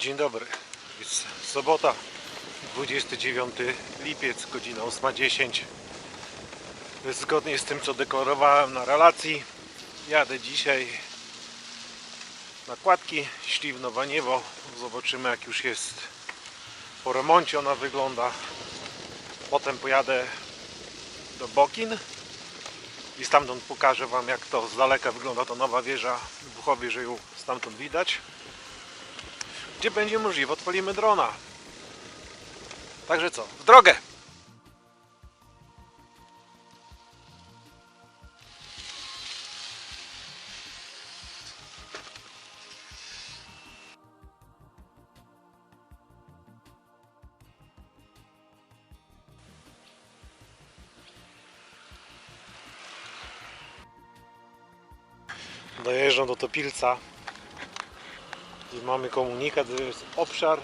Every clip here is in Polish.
Dzień dobry. Jest sobota, 29 lipiec, godzina 8.10. Zgodnie z tym, co deklarowałem na relacji, jadę dzisiaj na kładki Śliwno-Waniewo. Zobaczymy, jak już jest po remoncie ona wygląda. Potem pojadę do Bokin i stamtąd pokażę Wam, jak to z daleka wygląda ta nowa wieża wybuchowie, że ją stamtąd widać gdzie będzie możliwe, odpalimy drona. Także co, w drogę! Dojeżdżam do Topilca i mamy komunikat, że jest obszar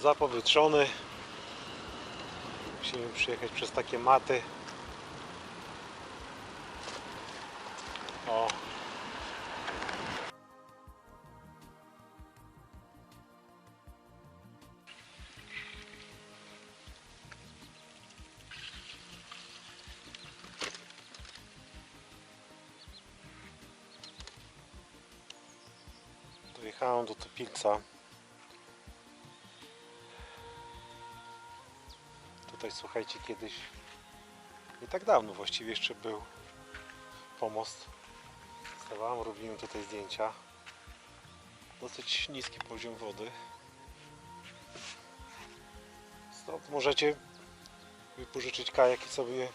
zapowietrzony. Musimy przyjechać przez takie maty. O. Tutaj słuchajcie, kiedyś nie tak dawno właściwie jeszcze był pomost. Stawałem, robiłem tutaj zdjęcia. Dosyć niski poziom wody. Stąd możecie wypożyczyć kajak i sobie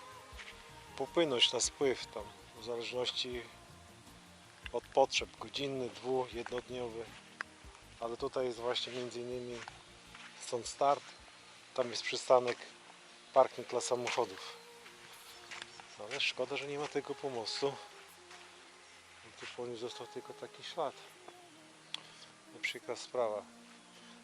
popłynąć na spływ tam w zależności od potrzeb godzinny, dwu, jednodniowy ale tutaj jest właśnie między innymi stąd start. Tam jest przystanek parking dla samochodów. Ale szkoda, że nie ma tego pomostu. Tu po nim został tylko taki ślad. No, przykra sprawa.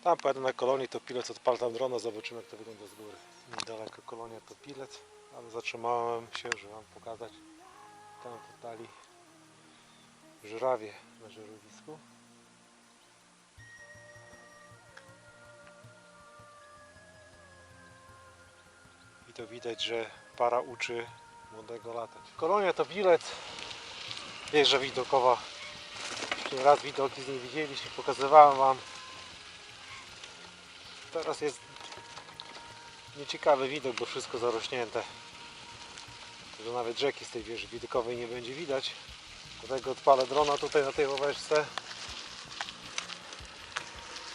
Tam pojadę na kolonię to pilet odpal tam drona zobaczymy jak to wygląda z góry. Niedaleko kolonia to pilet ale zatrzymałem się, żeby wam pokazać. Tam w oddali żurawie na żurowisku. To widać, że para uczy młodego latać. Kolonia to bilet. Wieża widokowa. Już raz widoki z niej widzieliście, pokazywałem wam. Teraz jest nieciekawy widok, bo wszystko zarośnięte. Że nawet rzeki z tej wieży widokowej nie będzie widać. Dlatego odpalę drona tutaj na tej ławeczce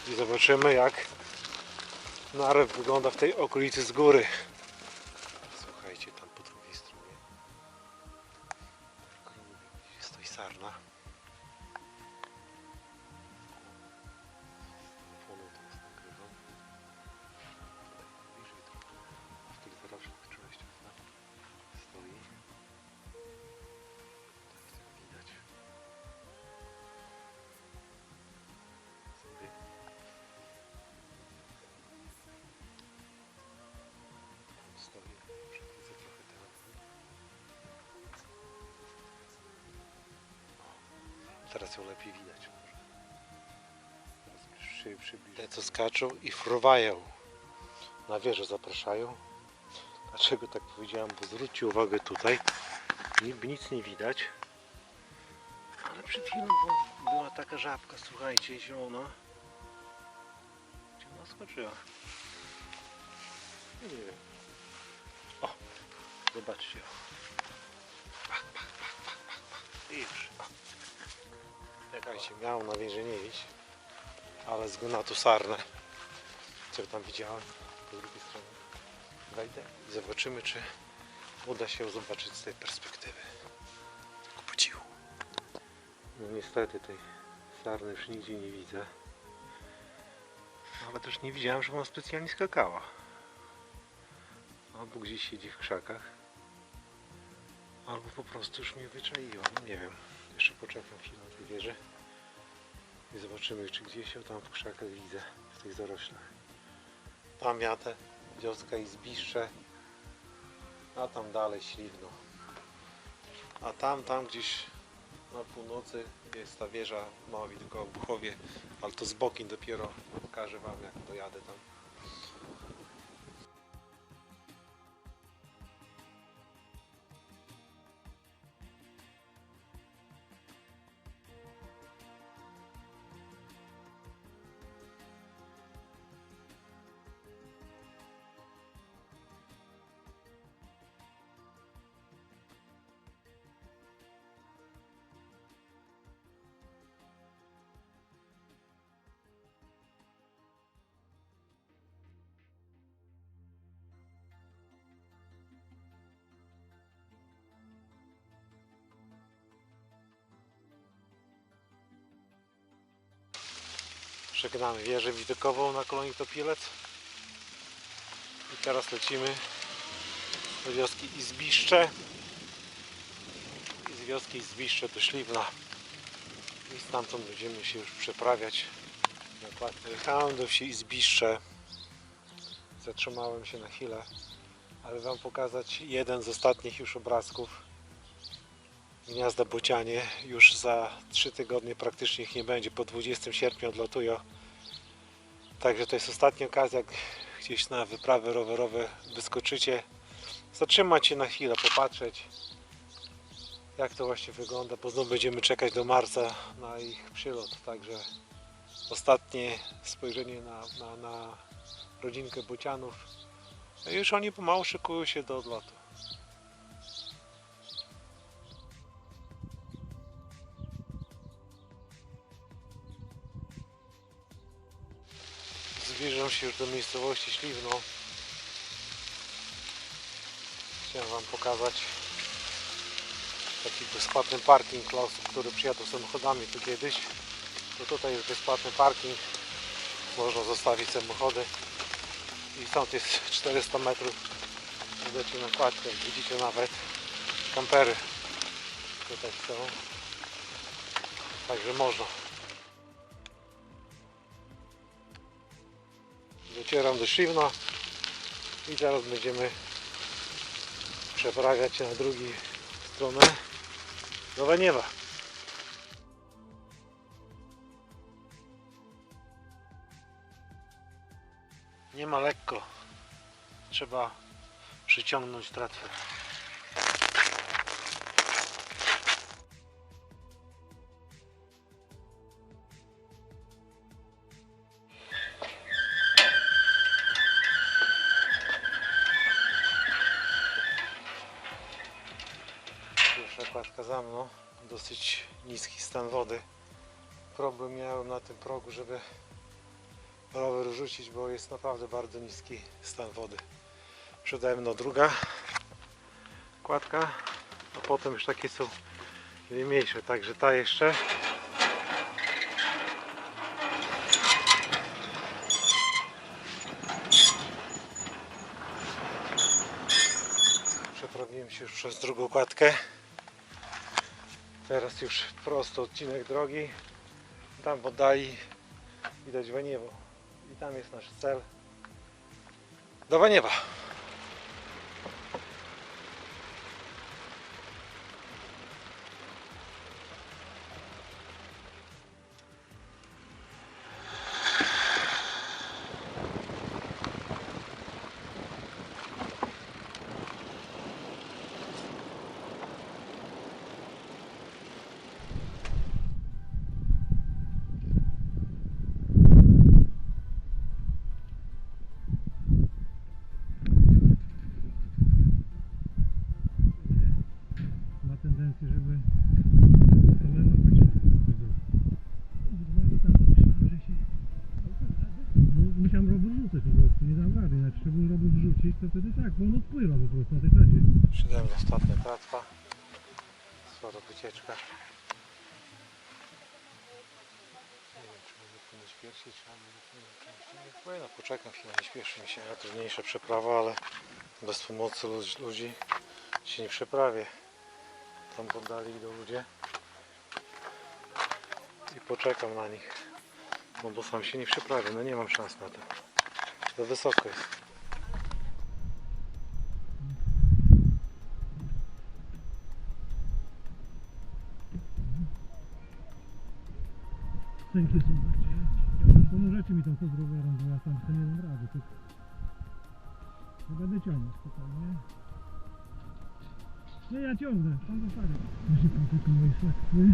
i zobaczymy jak narew wygląda w tej okolicy z góry. Mówię, Teraz ją lepiej widać. Te co skaczą i fruwają. Na wieżę zapraszają. Dlaczego tak powiedziałem? Bo zwróćcie uwagę tutaj. Niby nic nie widać. Ale przed chwilą była taka żabka, słuchajcie, zielona. Gdzie ona skoczyła? Nie wiem. O, zobaczcie. Pach, pach, pach, pach, pach, pach. I już. Czekajcie, miałem na wieży nie iść. Ale zgona tu sarnę. Co tam widziałem po drugiej stronie. Wejdę i zobaczymy, czy uda się zobaczyć z tej perspektywy. Po cichu. No niestety tej sarny już nigdzie nie widzę. Ale też nie widziałem, że ona specjalnie skakała. Albo gdzieś siedzi w krzakach. Albo po prostu już mnie wyczaiła. No nie wiem. Jeszcze poczekam chwilę na tej wieży. I zobaczymy, czy gdzieś ją tam w krzakach widzę. W tych zaroślach. Tam jatę. Wioska i Zbiszcze. A tam dalej Śliwno. A tam, tam gdzieś na północy jest ta wieża mała widokowa w Buchowie, ale to z boki dopiero pokażę Wam jak dojadę tam. Żegnamy wieżę widokową na kolonii Topielec. I teraz lecimy do wioski Izbiszcze. I z wioski Izbiszcze do Śliwna. I stamtąd będziemy się już przeprawiać. Jechałem do wsi Izbiszcze. Zatrzymałem się na chwilę, ale Wam pokazać jeden z ostatnich już obrazków. Gniazda Bocianie już za 3 tygodnie praktycznie ich nie będzie. Po 20 sierpnia odlatują. Także to jest ostatnia okazja, jak gdzieś na wyprawy rowerowe wyskoczycie. Zatrzymać się na chwilę, popatrzeć jak to właśnie wygląda, bo znów będziemy czekać do marca na ich przylot. Także ostatnie spojrzenie na, na, na rodzinkę Bocianów. No Już oni pomału szykują się do odlotu. Zbliżam się już do miejscowości Śliwno. Chciałem Wam pokazać taki bezpłatny parking dla osób, które przyjadą samochodami tu kiedyś. To tutaj jest bezpłatny parking. Można zostawić samochody. I stąd jest 400 metrów. Idziecie na widzicie nawet kampery tutaj są. Także można. Docieram do Śliwna i teraz będziemy przeprawiać się na drugą stronę do Waniewa. Nie ma lekko. Trzeba przyciągnąć tratwę. Kładka za mną. Dosyć niski stan wody. Problem miałem na tym progu, żeby rower rzucić, bo jest naprawdę bardzo niski stan wody. Przede mną druga kładka, a potem już takie są mniejsze, także ta jeszcze. Przeprawiłem się już przez drugą kładkę. Teraz już prosto odcinek drogi. Tam w oddali widać Waniewo. I tam jest nasz cel. Do Waniewa. Wtedy tak, bo on odpływa po prostu na tej sadzie. Przede mną ostatnia tratwa. Spora wycieczka. Nie wiem, czy mogę płynąć pierwszy, czy mam nie płynę, poczekam chwilę, nie śpieszy mi się. Ja trudniejsza przeprawa, ale bez pomocy lud- ludzi się nie przeprawię. Tam poddali idą ludzie. I poczekam na nich. No bo sam się nie przeprawię, no nie mam szans na to. Za wysoko jest. Są takie. Ja mówię, pomożecie mi tam co z rowerem, bo ja sam sobie nie dam rady. To... to będę ciągnął spokojnie. Nie, ja ciągnę, pan zostawię. Jeszcze pan tylko moje sakwy.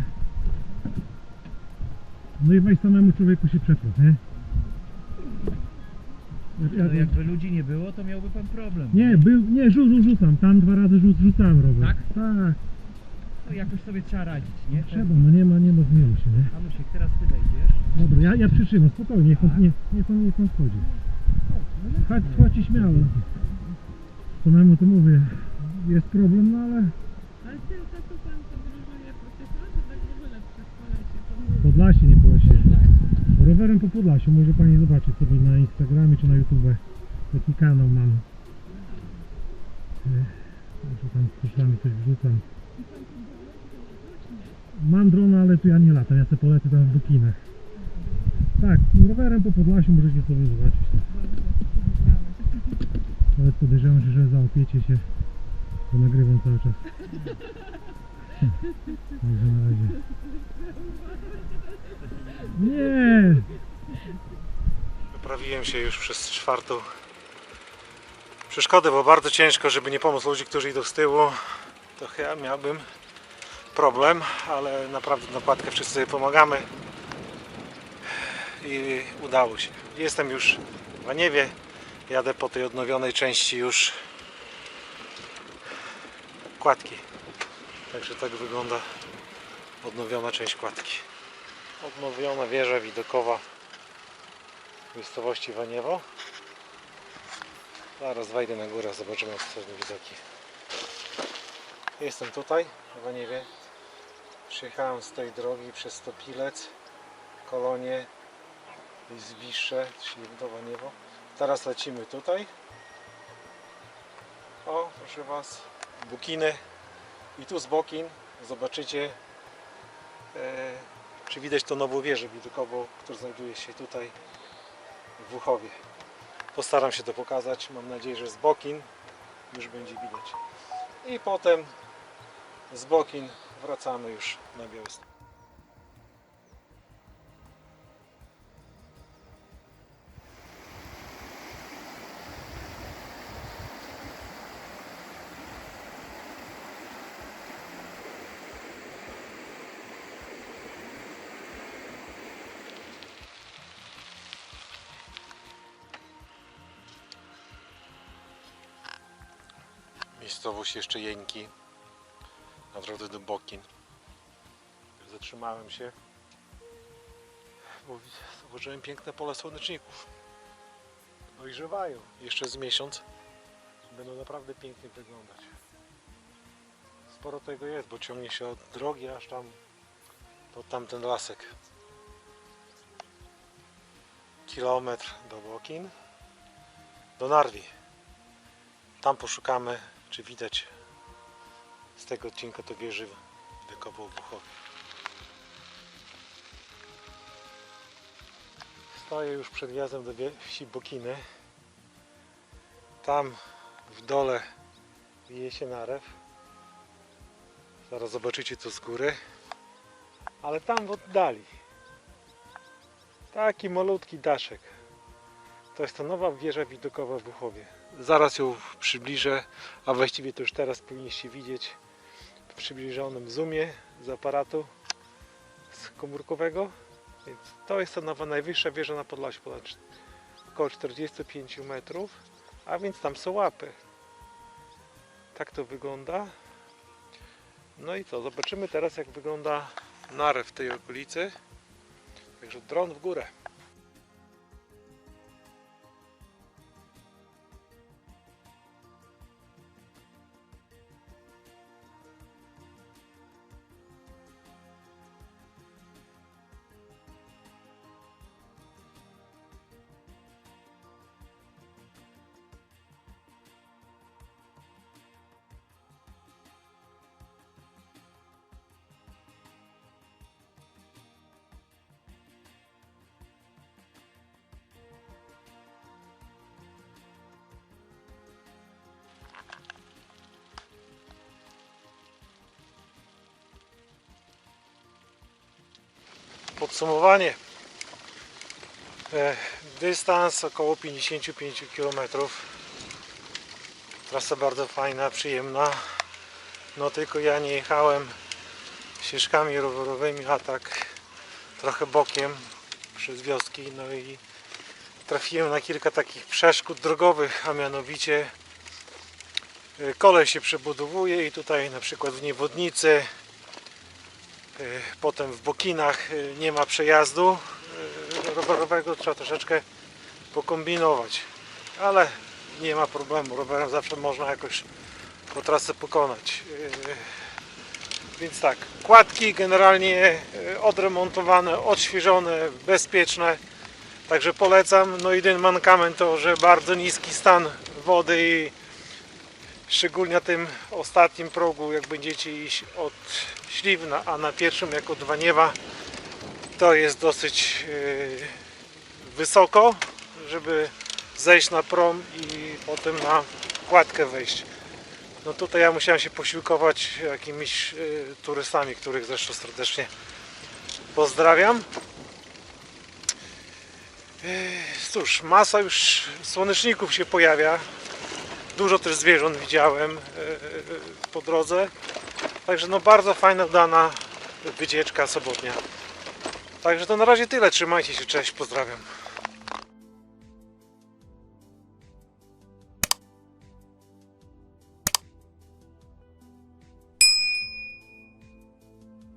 No i weź samemu człowieku się przeproś, nie? Ja, No jakby ludzi nie było, to miałby pan problem. Nie, był, nie, rzu, rzucam, tam dwa razy rzu, rzucałem rower. Tak? Tak, Jakoś sobie trzeba radzić, nie? trzeba, no nie ma, nie ma zmiłuj się, nie? Anusiek, teraz ty wejdziesz. Dobra, ja, ja przytrzymam, spokojnie, niech on, nie, niech on, niech on wchodzi. Chodź, chodź śmiało. Samemu to mówię, jest problem, no ale Ale tym czasu pan podróżuje po Tychach, czy tak w ogóle przez? Podlasie, nie. Podlasie. Rowerem po Podlasiu, może Pani zobaczyć sobie na Instagramie czy na YouTube. Taki kanał mam. E, Może tam czasami coś wrzucam. Mam drona, ale tu ja nie latam, ja sobie polecę tam w Bukinach. Tak, rowerem po Podlasiu możecie sobie zobaczyć. Nawet podejrzewam się, że załapiecie się, bo nagrywam cały czas. Także na razie. Nie! Wyprawiłem się już przez czwartą przeszkodę, bo bardzo ciężko, żeby nie pomóc ludzi, którzy idą z tyłu. To ja miałbym problem, ale naprawdę nakładkę wszyscy sobie pomagamy i udało się. Jestem już w Aniewie, jadę po tej odnowionej części już kładki. Także tak wygląda odnowiona część kładki. Odnowiona wieża widokowa w miejscowości Waniewo. Zaraz wejdę na górę, zobaczymy jak są widoki. Jestem tutaj, w Waniewie. Przyjechałem z tej drogi przez Stopilec, Kolonie i Zwisze, czyli do Waniewo. Teraz lecimy tutaj. O, proszę Was, Bukiny. I tu z Bokin zobaczycie, e, czy widać tą nową wieżę widokową, która znajduje się tutaj w Wuchowie. Postaram się to pokazać. Mam nadzieję, że z Bokin już będzie widać. I potem z Bokin wracamy już na Białystok. Miejscowość jeszcze Jeńki na drodze do Bokin. Zatrzymałem się, bo zauważyłem piękne pole słoneczników. Dojrzewają. Jeszcze z miesiąc będą naprawdę pięknie wyglądać. Sporo tego jest, bo ciągnie się od drogi aż tam pod tamten lasek. Kilometr do Bokin, do Narwi. Tam poszukamy, czy widać tego odcinka to wieży widokowo w Buchowie. Stoję już przed wjazdem do wsi Bokiny. Tam w dole wije się narew. Zaraz zobaczycie to z góry. Ale tam w oddali taki malutki daszek. To jest ta nowa wieża widokowa w Buchowie. Zaraz ją przybliżę, a właściwie to już teraz powinniście widzieć przybliżonym zoomie z aparatu z komórkowego. Więc to jest ta nowa najwyższa wieża na Podlasiu, ponad około 45 metrów, a więc tam są łapy. Tak to wygląda. No i co, zobaczymy teraz jak wygląda narew w tej okolicy. Także dron w górę. Podsumowanie. E, Dystans około 55 km. Trasa bardzo fajna, przyjemna. No tylko ja nie jechałem ścieżkami rowerowymi, a tak trochę bokiem przez wioski. No i trafiłem na kilka takich przeszkód drogowych, a mianowicie y, kolej się przebudowuje i tutaj na przykład w Niewodnicy, potem w Bokinach y, nie ma przejazdu y, rowerowego, trzeba troszeczkę pokombinować, ale nie ma problemu, rowerem zawsze można jakoś po trasę pokonać. Więc tak, kładki generalnie odremontowane, odświeżone, bezpieczne. Także polecam. No jedyny mankament to, że bardzo niski stan wody i szczególnie na tym ostatnim progu, jak będziecie iść od Śliwna, a na pierwszym jak od Waniewa, to jest dosyć yy, wysoko, żeby zejść na prom i potem na kładkę wejść. No tutaj ja musiałem się posiłkować jakimiś yy, turystami, których zresztą serdecznie pozdrawiam. Cóż, masa już słoneczników się pojawia. Dużo też zwierząt widziałem po drodze. Także no bardzo fajna, udana wycieczka sobotnia. Także to na razie tyle. Trzymajcie się, cześć, pozdrawiam.